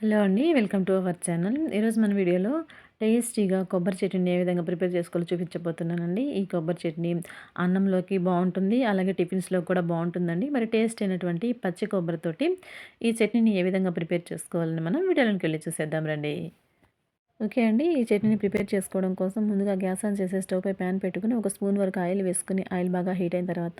Hello అండి welcome to our channel. ఈరోజు మన వీడియోలో టేస్టీగా కొబ్బరి చట్నీని ఏ విధంగా ప్రిపేర్ చేసుకోవాలో చూపించబోతున్నానండి. ఈ కొబ్బరి చట్నీ అన్నంలోకి బాగుంటుంది అలాగే టిఫిన్స్లో కూడా బాగుంటుందండి. మరి టేస్ట్ అయినటువంటి పచ్చి కొబ్బరితోటి ఈ చట్నీని ఏ విధంగా ప్రిపేర్ చేసుకోవాలని మనం వీడియోలోకి వెళ్ళి చూసేద్దాం రండి. ఓకే అండి. ఈ చట్నీని ప్రిపేర్ చేసుకోవడం కోసం ముందుగా గ్యాస్ ఆన్ చేసే స్టవ్ పై ప్యాన్ పెట్టుకుని ఒక స్పూన్ వరకు ఆయిల్ వేసుకుని ఆయిల్ బాగా హీట్ అయిన తర్వాత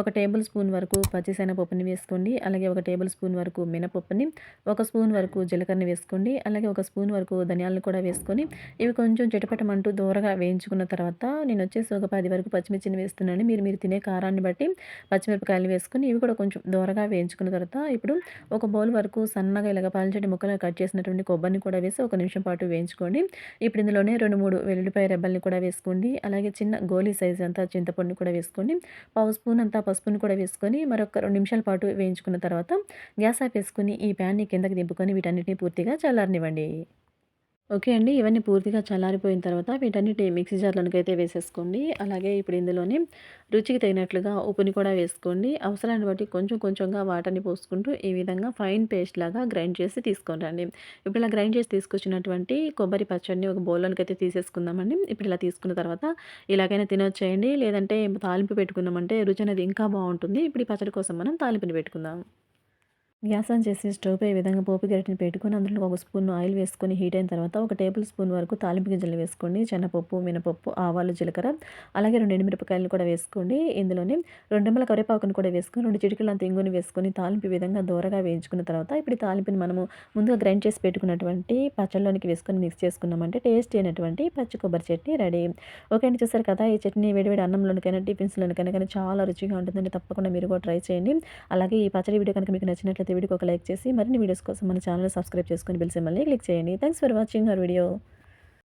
ఒక టేబుల్ స్పూన్ వరకు పచ్చిశనగపప్పుని వేసుకోండి. అలాగే ఒక టేబుల్ స్పూన్ వరకు మినపప్పుని ఒక స్పూన్ వరకు జీలకర్రని వేసుకోండి. అలాగే ఒక స్పూన్ వరకు ధనియాలను కూడా వేసుకొని ఇవి కొంచెం చిటపటమంటూ దూరగా వేయించుకున్న తర్వాత నేను వచ్చేసి ఒక పది వరకు పచ్చిమిర్చిని వేస్తున్నాను. మీరు మీరు తినే కారాన్ని బట్టి పచ్చిమిరపకాయలు వేసుకుని ఇవి కూడా కొంచెం దూరగా వేయించుకున్న తర్వాత ఇప్పుడు ఒక బౌల్ వరకు సన్నగా ఇలాగ పాలించటి ముక్కలు కట్ చేసినటువంటి కొబ్బరిని కూడా వేసి ఒక నిమిషం పాటు వేయించుకోండి. వేయించుకోండి ఇప్పుడు ఇందులోనే రెండు మూడు వెల్లుల్లిపాయ రెబ్బల్ని కూడా వేసుకోండి. అలాగే చిన్న గోలీ సైజ్ అంతా చింతపండుని కూడా వేసుకోండి. పావు స్పూన్ అంతా పసుపుని కూడా వేసుకొని మరొక రెండు నిమిషాల పాటు వేయించుకున్న తర్వాత గ్యాస్ ఆఫ్ వేసుకొని ఈ ప్యాన్ని కిందకి దింపుకొని వీటన్నిటిని పూర్తిగా చల్లారనివ్వండి. ఓకే అండి. ఇవన్నీ పూర్తిగా చల్లారిపోయిన తర్వాత వీటన్నిటి మిక్సీ జార్లోనికి అయితే వేసేసుకోండి. అలాగే ఇప్పుడు ఇందులోనే రుచికి తగినట్లుగా ఉప్పుని కూడా వేసుకోండి. అవసరాన్ని బట్టి కొంచెం కొంచెంగా వాటర్ని పోసుకుంటూ ఈ విధంగా ఫైన్ పేస్ట్ లాగా గ్రైండ్ చేసి తీసుకోండి ఇప్పుడు ఇలా గ్రైండ్ చేసి తీసుకొచ్చినటువంటి కొబ్బరి పచ్చడిని ఒక బౌల్లోనికి అయితే తీసేసుకుందామండి. ఇప్పుడు ఇలా తీసుకున్న తర్వాత ఇలాగైనా తినొచ్చేయండి. లేదంటే తాలింపు పెట్టుకున్నామంటే రుచి అనేది ఇంకా బాగుంటుంది. ఇప్పుడు ఈ పచ్చడి కోసం మనం తాలింపుని పెట్టుకుందాం. గ్యాసం చేసి స్టవ్ పై విధంగా పోపు గరిటెని పెట్టుకొని అందులో ఒక స్పూన్ ఆయిల్ వేసుకొని హీట్ అయిన తర్వాత ఒక టేబుల్ స్పూన్ వరకు తాలింపు గింజలు వేసుకోండి. శనగపప్పు మినపప్పు ఆవాలు జీలకర్ర అలాగే రెండు ఎండుమిరపకాయలు కూడా వేసుకోండి. ఇందులోనే రెండు రెమ్మల కరివేపాకును కూడా వేసుకొని రెండు చిటికల ఇంగుని వేసుకొని తాలింపు విధంగా దూరగా వేయించుకున్న తర్వాత ఇప్పుడు తాలింపుని మనము ముందుగా గ్రైండ్ చేసి పెట్టుకున్నటువంటి పచ్చళ్ళలోనికి వేసుకొని మిక్స్ చేసుకున్నామంటే టేస్ట్ అయినటువంటి పచ్చి కొబ్బరి చట్నీ రెడీ. ఓకే అండి చూసారు కదా ఈ చట్నీ వేడివేడి అన్నంలోనికైనా టిఫిన్స్లోనికైనా కానీ చాలా రుచిగా ఉంటుందండి. తప్పకుండా మీరు కూడా ట్రై చేయండి. అలాగే ఈ పచ్చడి వీడియో కనుక మీకు నచ్చినట్లయితే వీడియోకి ఒక లైక్ చేసి మరిన్ని వీడియోస్ కోసం మన ఛానల్ సబ్స్క్రైబ్ చేసుకొని బిల్స్ మళ్ళీ క్లిక్ చేయండి. Thanks for watching our video